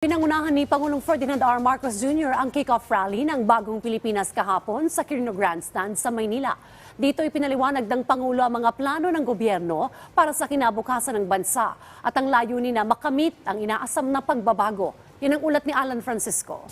Pinangunahan ni Pangulong Ferdinand R. Marcos Jr. ang kick-off rally ng bagong Pilipinas kahapon sa Quirino Grandstand sa Maynila. Dito ipinaliwanag ng Pangulo ang mga plano ng gobyerno para sa kinabukasan ng bansa at ang layunin na makamit ang inaasam na pagbabago. Yan ang ulat ni Alan Francisco.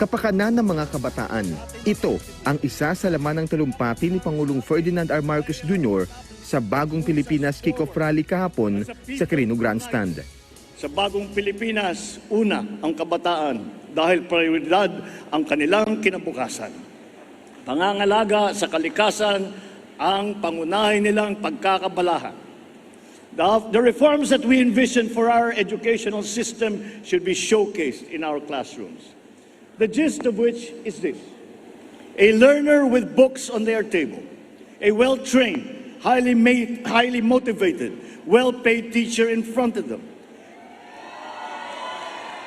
Kapakanan ng mga kabataan. Ito ang isa sa laman ng talumpati ni Pangulong Ferdinand R. Marcos Jr. sa bagong Pilipinas Kick-Off Rally kahapon sa Quirino Grandstand. Sa bagong Pilipinas, una ang kabataan dahil prioridad ang kanilang kinabukasan. Pangangalaga sa kalikasan ang pangunahin nilang pagkakabalahan. The, the reforms that we envision for our educational system should be showcased in our classrooms. The gist of which is this. A learner with books on their table, a well-trained, highly, highly motivated, well-paid teacher in front of them,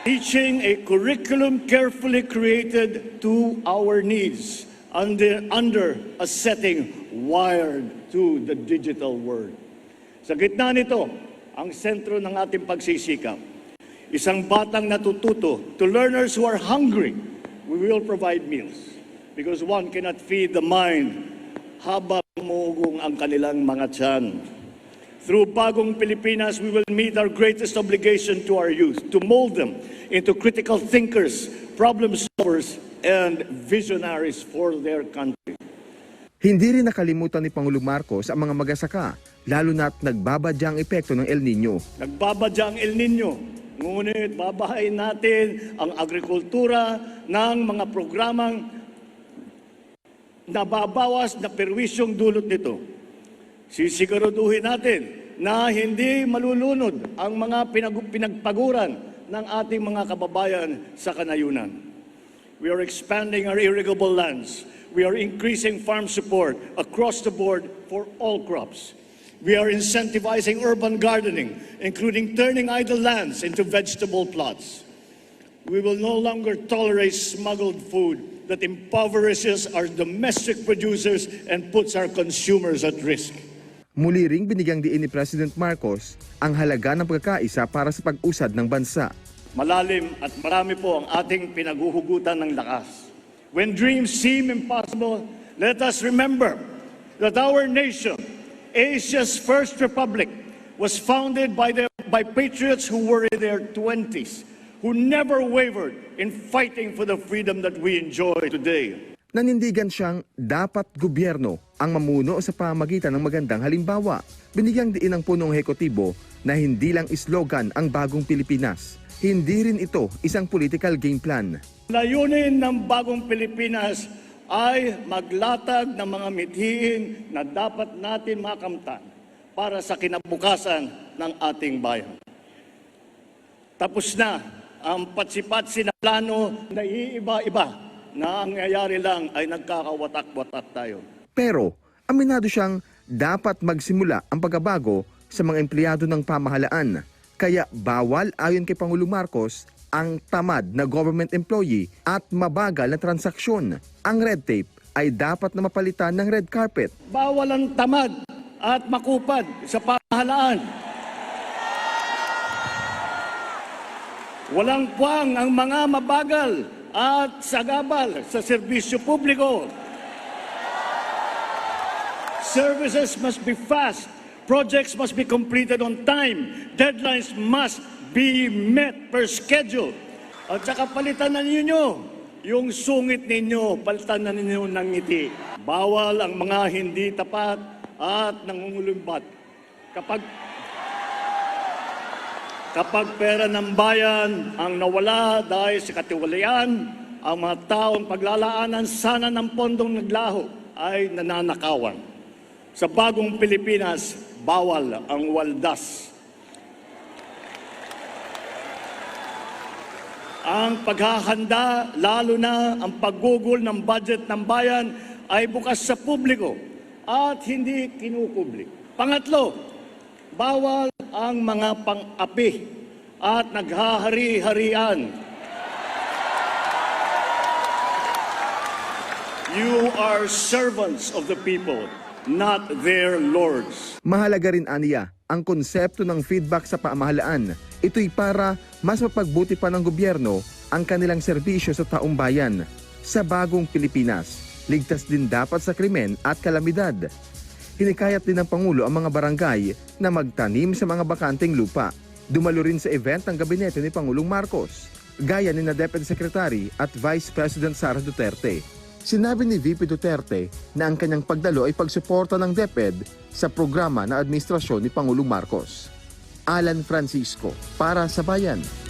teaching a curriculum carefully created to our needs under, under a setting wired to the digital world. Sa gitna nito, ang sentro ng ating pagsisikap. Isang batang natututo to learners who are hungry, we will provide meals. Because one cannot feed the mind habang umuugong ang kanilang mga tiyan. Through Bagong Pilipinas, we will meet our greatest obligation to our youth, to mold them into critical thinkers, problem solvers, and visionaries for their country. Hindi rin nakalimutan ni Pangulong Marcos ang mga magasaka, lalo na't nagbabadya ang epekto ng El Nino. Nagbabadya ang El Nino, ngunit babahain natin ang agrikultura ng mga programang nababawas na perwisyong dulot nito. Sisiguraduhin natin na hindi malulunod ang mga pinag- pinagpaguran ng ating mga kababayan sa kanayunan. We are expanding our irrigable lands. We are increasing farm support across the board for all crops. We are incentivizing urban gardening, including turning idle lands into vegetable plots. We will no longer tolerate smuggled food that impoverishes our domestic producers and puts our consumers at risk. Muli ring binigyang diin ni President Marcos ang halaga ng pagkakaisa para sa pag-usad ng bansa. Malalim at marami po ang ating pinaguhugutan ng lakas. When dreams seem impossible, let us remember that our nation, Asia's first republic, was founded by, the, by patriots who were in their 20s, who never wavered in fighting for the freedom that we enjoy today. Nanindigan siyang dapat gobyerno ang mamuno sa pamagitan ng magandang halimbawa. Binigyang diin ng punong hekotibo na hindi lang slogan ang bagong Pilipinas. Hindi rin ito isang political game plan. Layunin ng bagong Pilipinas ay maglatag ng mga mithiin na dapat natin makamtan para sa kinabukasan ng ating bayan. Tapos na ang patsipatsi na plano na iiba-iba na ang nangyayari lang ay nagkakawatak-watak tayo. Pero aminado siyang dapat magsimula ang pagbabago sa mga empleyado ng pamahalaan. Kaya bawal ayon kay Pangulong Marcos ang tamad na government employee at mabagal na transaksyon. Ang red tape ay dapat na mapalitan ng red carpet. Bawal ang tamad at makupad sa pamahalaan. Walang puwang ang mga mabagal at sagabal sa serbisyo publiko. Services must be fast. Projects must be completed on time. Deadlines must be met per schedule. At saka palitan na ninyo yung sungit ninyo, palitan na ninyo ng ngiti. Bawal ang mga hindi tapat at nangungulumbat. Kapag Kapag pera ng bayan ang nawala dahil sa katiwalayan, ang mga taong paglalaanan sana ng pondong naglaho ay nananakawan. Sa bagong Pilipinas, bawal ang waldas. Ang paghahanda, lalo na ang paggugol ng budget ng bayan ay bukas sa publiko at hindi kinukubli. Pangatlo, bawal ang mga pang-api at naghahari-harian. You are servants of the people, not their lords. Mahalaga rin aniya ang konsepto ng feedback sa pamahalaan. Ito'y para mas mapagbuti pa ng gobyerno ang kanilang serbisyo sa taong bayan. Sa bagong Pilipinas, ligtas din dapat sa krimen at kalamidad. Hinikayat din ng Pangulo ang mga barangay na magtanim sa mga bakanteng lupa. Dumalo rin sa event ang gabinete ni Pangulong Marcos, gaya ni na Deputy Secretary at Vice President Sara Duterte. Sinabi ni VP Duterte na ang kanyang pagdalo ay pagsuporta ng DepEd sa programa na administrasyon ni Pangulong Marcos. Alan Francisco, para sa Bayan.